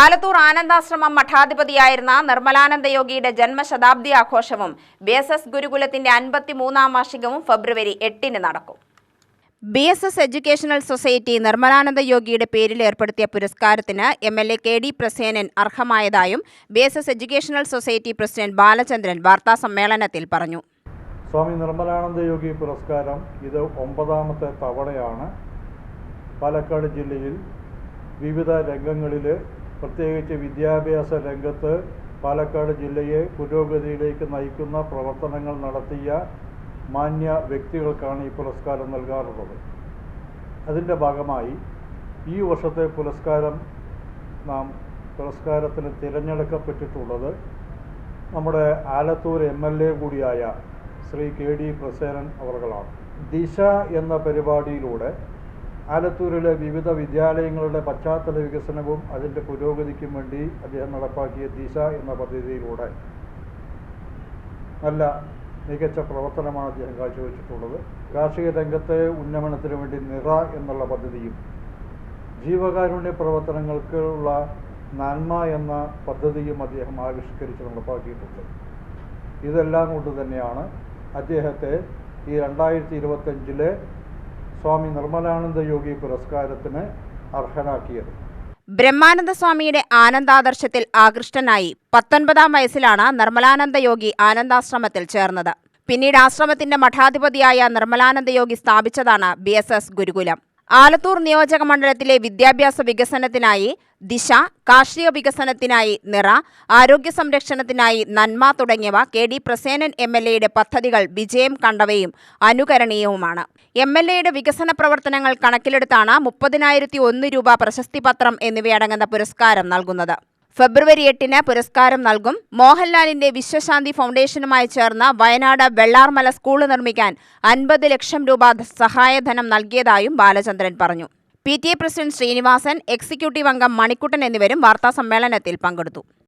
ആലത്തൂർ ആനന്ദാശ്രമം മഠാധിപതിയായിരുന്ന നിർമ്മലാനന്ദ യോഗിയുടെ ജന്മശതാബ്ദി ആഘോഷവും ബി എസ് എസ് ഗുരുകുലത്തിന്റെ അൻപത്തിമൂന്നാം വാർഷികവും ഫെബ്രുവരി എട്ടിന് നടക്കും. B S S educational society Nirmalananda യോഗിയുടെ പേരിൽ ഏർപ്പെടുത്തിയ പുരസ്കാരത്തിന് M L A K D Prasenan അർഹമായതായും B S S educational society president Balachandran വാർത്താസമ്മേളനത്തിൽ പറഞ്ഞു. സ്വാമി നിർമ്മലാനന്ദ യോഗി പുരസ്കാരം ഇത് ഒമ്പതാമത്തെ തവണയാണ് പാലക്കാട് ജില്ലയിൽ വിവിധ രംഗങ്ങളിൽ പ്രത്യേകിച്ച് വിദ്യാഭ്യാസ രംഗത്ത് പാലക്കാട് ജില്ലയെ പുരോഗതിയിലേക്ക് നയിക്കുന്ന പ്രവർത്തനങ്ങൾ നടത്തിയ മാന്യ വ്യക്തികൾക്കാണ് ഈ പുരസ്കാരം നൽകാറുള്ളത്. അതിന്റെ ഭാഗമായി ഈ വർഷത്തെ പുരസ്കാരം നാം പുരസ്കാരത്തിന് തിരഞ്ഞെടുക്കപ്പെട്ടിട്ടുള്ളത് നമ്മുടെ ആലത്തൂർ എം എൽ എ കൂടിയായ ശ്രീ കെ ഡി പ്രസേനൻ അവർകളാണ് ദിശ എന്ന പരിപാടിയിലൂടെ ആലത്തൂരിലെ വിവിധ വിദ്യാലയങ്ങളുടെ പശ്ചാത്തല വികസനവും അതിന്റെ പുരോഗതിക്കും വേണ്ടി അദ്ദേഹം നടപ്പാക്കിയ ദിശ എന്ന പദ്ധതിയിലൂടെ നല്ല മികച്ച പ്രവർത്തനമാണ് അദ്ദേഹം കാഴ്ചവെച്ചിട്ടുള്ളത്. കാർഷിക രംഗത്തെ ഉന്നമനത്തിന് വേണ്ടി നിറ എന്നുള്ള പദ്ധതിയും ജീവകാരുണ്യ പ്രവർത്തനങ്ങൾക്കുള്ള നന്മ എന്ന പദ്ധതിയും അദ്ദേഹം ആവിഷ്കരിച്ച് നടപ്പാക്കിയിട്ടുണ്ട്. ഇതെല്ലാം കൊണ്ട് തന്നെയാണ് അദ്ദേഹത്തെ ഈ രണ്ടായിരത്തി ഇരുപത്തഞ്ചിലെ സ്വാമി നിർമ്മലാനന്ദ യോഗി പുരസ്കാരത്തിന് അർഹനാക്കിയത്. ബ്രഹ്മാനന്ദ സ്വാമിയുടെ ആനന്ദാദർശത്തിൽ ആകൃഷ്ടനായി പത്തൊൻപതാം വയസ്സിലാണ് നിർമ്മലാനന്ദ യോഗി ആനന്ദാശ്രമത്തിൽ ചേർന്നത്. പിന്നീട് ആശ്രമത്തിന്റെ മഠാധിപതിയായ Nirmalananda Yogi സ്ഥാപിച്ചതാണ് B S S Gurukulam. Alathur നിയോജക മണ്ഡലത്തിലെ വിദ്യാഭ്യാസ വികസനത്തിനായി ദിശ കാർഷിക വികസനത്തിനായി നിറ ആരോഗ്യ സംരക്ഷണത്തിനായി നന്മ തുടങ്ങിയവ K D Prasenan M L എയുടെ പദ്ധതികൾ വിജയം കണ്ടവയും അനുകരണീയവുമാണ്. എം എൽ എയുടെ വികസന പ്രവർത്തനങ്ങൾ കണക്കിലെടുത്താണ് മുപ്പതിനായിരത്തി ഒന്ന് രൂപ പ്രശസ്തി പത്രം എന്നിവയടങ്ങുന്ന പുരസ്കാരം നൽകുന്നത്. ഫെബ്രുവരി എട്ടിന് പുരസ്കാരം നൽകും. മോഹൻലാലിന്റെ വിശ്വശാന്തി ഫൗണ്ടേഷനുമായി ചേർന്ന വയനാട് വെള്ളാർമല സ്കൂൾ നിർമ്മിക്കാൻ അൻപത് ലക്ഷം രൂപ സഹായധനം നൽകിയതായും ബാലചന്ദ്രൻ പറഞ്ഞു. P T A president Srinivasan executive അംഗം മണിക്കുട്ടൻ എന്നിവരും വാർത്താസമ്മേളനത്തിൽ പങ്കെടുത്തു.